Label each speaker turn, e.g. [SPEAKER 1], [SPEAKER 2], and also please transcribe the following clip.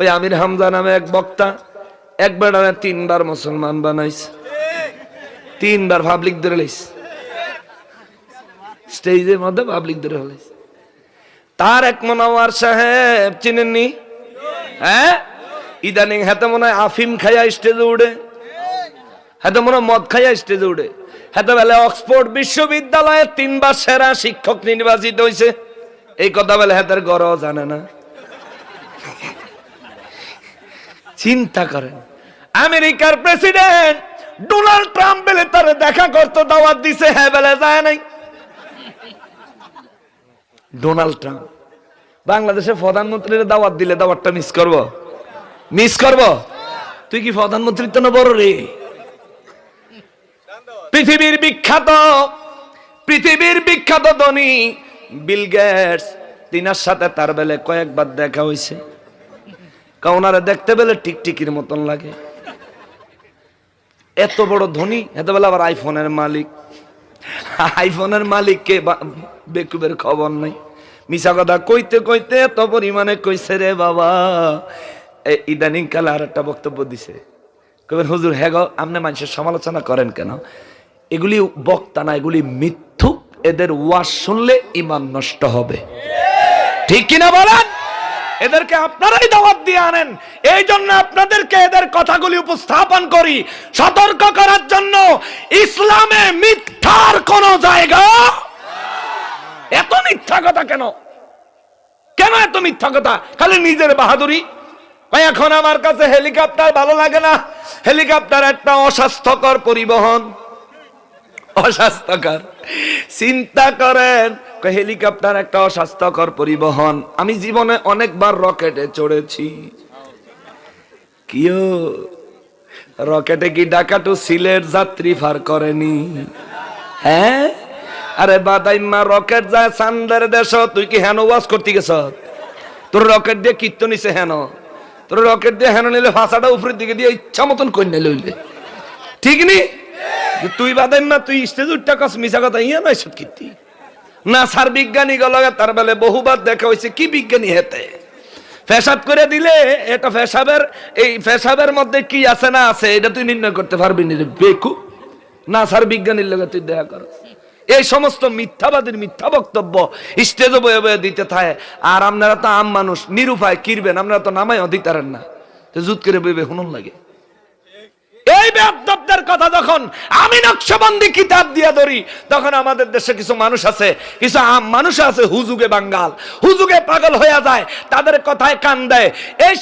[SPEAKER 1] ওই আমির হামজা নামে এক বক্তা একবার না তিনবার মুসলমান বানাইছে। তিনবার পাবলিক ধরে লাইছে। স্টেজের মধ্যে পাবলিক ধরে হলাইছে তার এক মনোয়ার সাহেব, চিনেননি? হ্যাঁ? ইদানিং হাতে মনে হয় আফিম খাইয়া স্টেজে উঠে। হাতে মনে হয় মদ খাইয়া স্টেজে উঠে। হাতে বেলা, অক্সফোর্ড বিশ্ববিদ্যালয়ে তিনবার সেরা শিক্ষক নির্বাচিত হয়েছে এই কথা বলে হাতের গড় জানে না। চিন্তা করেন। আমেরিকার প্রেসিডেন্ট ডোনাল্ড ট্রাম্প বেলে তার দেখা করতে দাওয়াত দিছে হ্যাঁ বেলে যায় নাই। ডোনাল্ড ট্রাম্প বাংলাদেশের প্রধানমন্ত্রীর দাওয়াত দিলে দাওয়াতটা মিস করব? মিস করব? তুই কি প্রধানমন্ত্রীর তো না বড় রে? পৃথিবীর বিখ্যাত পৃথিবীর বিখ্যাত ধনী, বিল গেটস, তিনার সাথে তার বেলে কয়েকবার দেখা হয়েছে। কাউনারে দেখতে পেলে টিকটিকির মতন লাগে। এত বড় ধনী এত বেলা আবার আইফোনের মালিক। আইফোনের মালিককে বা- বেকুবের খবর নাই। মিশা কথা কইতে কইতে এত পরিমাণে কইছে রে বাবা। ইদানিং কালে আর একটা বক্তব্য দিছে। কবেন হুজুর হ্যাঁ গো, আপনি মানুষের সমালোচনা করেন কেন? এগুলি বক্তা না, এগুলি মিথ্যুক। এদের ওয়াজ শুনলে ইমান নষ্ট হবে। ঠিক কিনা বলেন? এদেরকে আপনারাই দাওয়াত দিয়ে আনেন। এই জন্য আপনাদেরকে এদের কথাগুলি উপস্থাপন করি। সতর্ক করার জন্য ইসলামে মিথ্যার কোন জায়গা এত মিথ্যা কথা কেন? কেন এত মিথ্যা কথা? খালি নিজের বাহাদুরি। এখন আমার কাছে হেলিকপ্টার ভালো লাগে না। হেলিকপ্টার একটা অস্বাস্থ্যকর পরিবহন। অস্বাস্থ্যকর। চিন্তা করেন হেলিকপ্টার একটা অস্বাস্থ্যকর পরিবহন। আমি জীবনে অনেকবার রকেটে চড়েছি। কিও, রকেটে কি ডাকাটু সিলেট যাত্রী ফার করেনি? হ্যাঁ? আরে বাদাইম্মা রকেট যায় সান্দের দেশ, তুই কি হেন ওয়াজ করতে গেছ? তোর রকেট দিয়ে কীর্তন নিছে হেন? তোর রকেট দিয়ে হেন নিলে ভাষাটা উপরের দিকে দিয়ে ইচ্ছা মতন কন্যা লইলে। ঠিক নি? তুই বাদেন না তুই স্টেজ উঠটা কস মিশা কথা, ইয়া নয় সত কীর্তি। না স্যার বিজ্ঞানী গলগে তার বেলে বহুবার দেখা হয়েছে কি বিজ্ঞানী হেতে? ফেসাব করে দিলে, এটা ফেসাবের, এই ফেসাবের মধ্যে কি আছে না আছে, এটা তুই নির্ণয় করতে পারবি না বেকু। না স্যার বিজ্ঞানীর লগে তুই দেখা কর। এই সমস্ত মিথ্যাবাদীর মিথ্যা বক্তব্য স্টেজে বয়ে বয়ে দিতে থাকে। আর আপনারা তো আম মানুষ, নিরুপায়, কিরবেন, আপনারা তো নামাই দিতারেন না। জুত করে বইবে হুনুন লাগে। এই বেদবদের কথা যখন আমি নকশবন্দি কিতাব দিয়ে ধরি, তখন আমাদের দেশে কিছু মানুষ আছে, কিছু আম মানুষ আছে হুজুগে বাঙ্গাল। হুজুগে পাগল হয়ে যায়, তাদের কথায় কান দেয়। এই